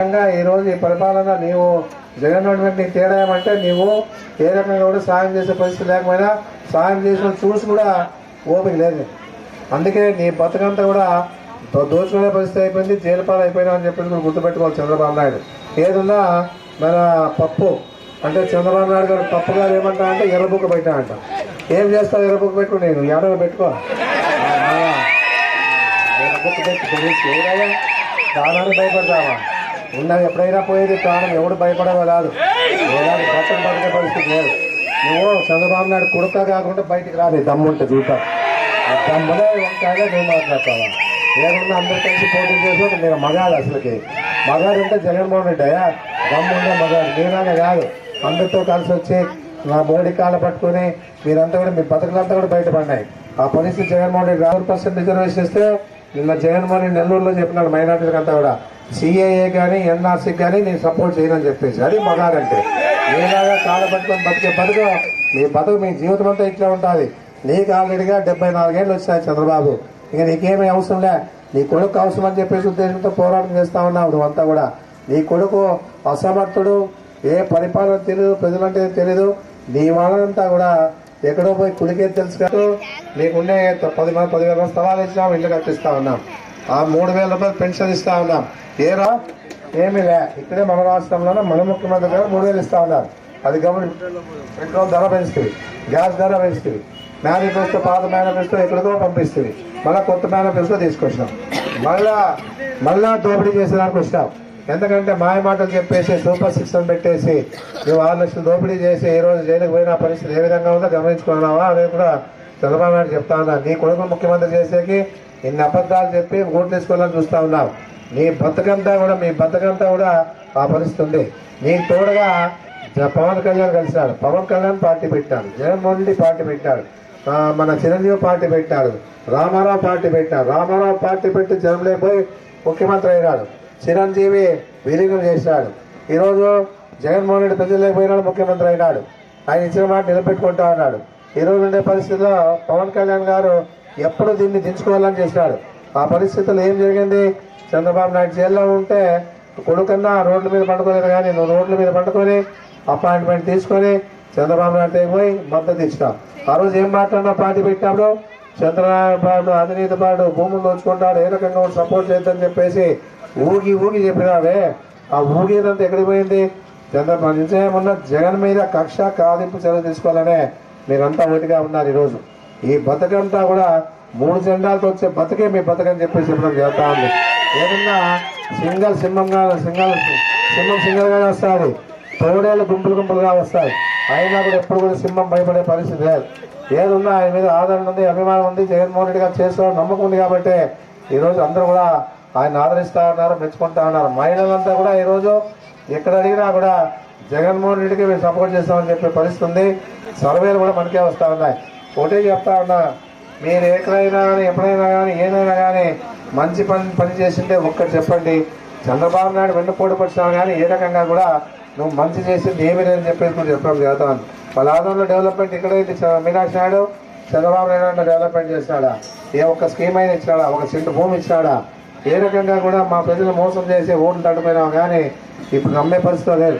రకంగా ఈరోజు ఈ పరిపాలన నీవు జగన్ నీకు తేడా ఏమంటే నీవు ఏ రకంగా కూడా సాయం చేసే పరిస్థితి లేకపోయినా సాయం చేసిన చూసి కూడా ఓపిక లేదు. అందుకే నీ బతుకంతా కూడా దోచుకునే పరిస్థితి అయిపోయింది జైలు పాలు అయిపోయినా అని చెప్పేసి కూడా గుర్తుపెట్టుకోవాలి చంద్రబాబు నాయుడు. ఏదున్నా మన పప్పు అంటే చంద్రబాబు నాయుడు గారు పప్పు గారు ఏమంటా అంటే ఎర్రబుక్క పెట్టా అంట. ఏం చేస్తావు ఎర్రబుక్క పెట్టుకో నేను ఎడవ పెట్టుకో. ఎర్రబుక్క పెట్టి తెలిసి భయపడతావా? ఉన్నది ఎప్పుడైనా పోయేది ప్రాణం ఎవడు భయపడవో రాదు ఏడాది బట్టలు బతికే పరిస్థితి లేదు. నువ్వు చంద్రబాబు నాయుడు కుడతా కాకుండా బయటికి రాదు దమ్ముంటే చూద్దాం. ఆ దమ్మునే నువ్వు మాట్లాడతావా? ఏమన్నా అందరు కలిసి పోటీ చేసి మీరు మగాడు అసలుకి. మగాడు అంటే జగన్మోహన్ రెడ్డి అయ్యా. దమ్ముండే మగాడు. నేనానే కాదు. అందరితో కలిసి వచ్చి నా మోడీ కాళ్ళ పట్టుకొని మీరంతా కూడా మీ బతుకులంతా కూడా బయటపడినాయి ఆ పరిస్థితి జగన్మోహన్ రెడ్డి రాహుల్ పర్సెంట్ రిజర్వేషన్ ఇస్తే నిన్న జగన్మోహన్ రెడ్డి నెల్లూరులో చెప్పినాడు మైనార్టీలకు అంతా కూడా. సిఏఏ కానీ ఎన్ఆర్సీ కానీ నేను సపోర్ట్ చేయనని చెప్పేసి అది మగాడంటే మీలాగా కాళ్ళ పట్టుకొని బతికే బతుకు మీ బతుకు మీ జీవితం అంతా ఇట్లా ఉంటుంది. నీకు ఆల్రెడీగా డెబ్బై నాలుగేళ్ళు వచ్చాయి చంద్రబాబు. ఇక నీకేమీ అవసరం లే. నీ కొడుకు అవసరం అని చెప్పేసి ఉద్దేశంతో పోరాటం చేస్తా ఉన్నావు నువ్వంతా కూడా. నీ కొడుకు అసమర్థుడు ఏ పరిపాలన తెలియదు ప్రజలంటే తెలియదు నీ వాళ్ళంతా కూడా ఎక్కడో పోయి కులికే తెలుసు కాదు. నీకుండే పది మంది పదివేల స్థలాలు ఇచ్చినాం ఇల్లు కట్టిస్తా ఉన్నాం ఆ మూడు వేల రూపాయలు పెన్షన్ ఇస్తా ఉన్నాం. ఏరా? ఏమీ లే. ఇక్కడే మన రాష్ట్రంలోనే మన ముఖ్యమంత్రి గారు మూడు వేలు ఇస్తా ఉన్నారు. అది గమని పెట్రోల్ ధర పెంచుతుంది. గ్యాస్ ధర పెంచుతుంది. మేనిఫెస్టో పాత మేనిఫెస్టో ఎక్కడికో పంపిస్తుంది. మళ్ళీ కొత్త మేనిఫెస్టో తీసుకొచ్చినాం. మళ్ళా మళ్ళా దోపిడీ చేసేదానికి వచ్చినాం ఎందుకంటే మాయ మాటలు చెప్పేసి సూపర్ సిక్స్ అని పెట్టేసి నువ్వు ఆరు లక్షలు దోపిడీ చేసి ఈ రోజు జైలుకు పోయిన పరిస్థితి ఏ విధంగా ఉందో గమనించుకున్నావా? అనేది కూడా చంద్రబాబు నాయుడు చెప్తా ఉన్నా నీ కొడుకు ముఖ్యమంత్రి చేసేకి ఇన్ని అబద్ధాలు చెప్పి ఓట్లు వేసుకోవాలని చూస్తూ ఉన్నావు. నీ బతుకంతా కూడా మీ బతుకంతా కూడా ఆ పరిస్థితి ఉంది నీకు తోడుగా జ- పవన్ కళ్యాణ్ కలిసినాడు. పవన్ కళ్యాణ్ పార్టీ పెట్టాడు. జగన్మోహన్ రెడ్డి పార్టీ పెట్టాడు. మన చిరంజీవి పార్టీ పెట్టాడు. రామారావు పార్టీ పెట్టాడు. రామారావు పార్టీ పెట్టి జనంలో ముఖ్యమంత్రి అయినాడు. చిరంజీవి విలీనం చేశాడు. ఈరోజు జగన్మోహన్ రెడ్డి ప్రజలకు పోయినాడు ముఖ్యమంత్రి అయినాడు. ఆయన ఇచ్చిన మాట నిలబెట్టుకుంటా ఉన్నాడు. ఈ రోజు ఉండే పరిస్థితిలో పవన్ కళ్యాణ్ గారు ఎప్పుడు దీన్ని దించుకోవాలని చేసినాడు ఆ పరిస్థితుల్లో ఏం జరిగింది? చంద్రబాబు నాయుడు జైల్లో ఉంటే కొడుకన్నా రోడ్ల మీద పండుకోలేదు కానీ నువ్వు రోడ్ల మీద పండుకొని అపాయింట్మెంట్ తీసుకొని చంద్రబాబు నాయుడు పోయి మద్దతు ఇచ్చినావు. ఆ రోజు ఏం మాట్లాడినా పార్టీ పెట్టినప్పుడు చంద్రబాబు అవినీతి పాడు భూములు దోచుకుంటాడు ఏ రకంగా సపోర్ట్ చేద్దని చెప్పేసి ఊగి ఊగి చెప్పినావే. ఆ ఊగేదంతా ఎక్కడికి పోయింది? చంద్రబాబు నిజమేమన్నా జగన్ మీద కక్ష కాదింపు చర్య తీసుకోవాలనే మీరంతా ఒకటిగా ఉన్నారు ఈరోజు. ఈ బతుకంతా కూడా మూడు జెండాలతో వచ్చే బతుకే మీ బతుకని చెప్పేసి చెప్పడం జరుగుతా ఉంది. ఏదన్నా సింగల్ సింహంగా సింగల్ సింహం సింగల్గానే వస్తుంది. తోడేళ్ళు గుంపులు గుంపులుగా వస్తాయి. అయినా కూడా ఎప్పుడు కూడా సింహం భయపడే పరిస్థితి లేదు. ఏదున్నా ఆయన మీద ఆదరణ ఉంది అభిమానం ఉంది జగన్మోహన్ రెడ్డి గారు నమ్మకం ఉంది కాబట్టి ఈరోజు అందరూ కూడా ఆయన ఆదరిస్తా ఉన్నారు మెచ్చుకుంటా ఉన్నారు. మహిళలంతా కూడా ఈరోజు ఎక్కడ అడిగినా కూడా జగన్మోహన్ రెడ్డికి మేము సపోర్ట్ చేస్తామని చెప్పే పరిస్థితి ఉంది సర్వేలు కూడా మనకే వస్తూ ఉన్నాయి. ఒకటే చెప్తా ఉన్నా మీరు ఎక్కడైనా కానీ ఎప్పుడైనా కానీ ఏదైనా కానీ మంచి పని పని చేసింటే ఒక్కటి చెప్పండి. చంద్రబాబు నాయుడు వెన్నుపోటు పడిచినా కానీ ఏ రకంగా కూడా నువ్వు మంచి చేసింది ఏమీ లేదని చెప్పేసి కూడా చెప్పడం జరుగుతాను వాళ్ళ ఆదంలో డెవలప్మెంట్ ఇక్కడైతే చ- మీనాక్షి నాయుడు చంద్రబాబు నాయుడు డెవలప్మెంట్ చేసినాడా ఏ ఒక్క స్కీమ్ అయినా ఇచ్చినాడా ఒక సెంటు భూమి ఇచ్చినాడా ఏ రకంగా కూడా మా ప్రజలు మోసం చేసి ఓట్లు తడిపోయినాం కానీ ఇప్పుడు నమ్మే పరిస్థితి లేదు.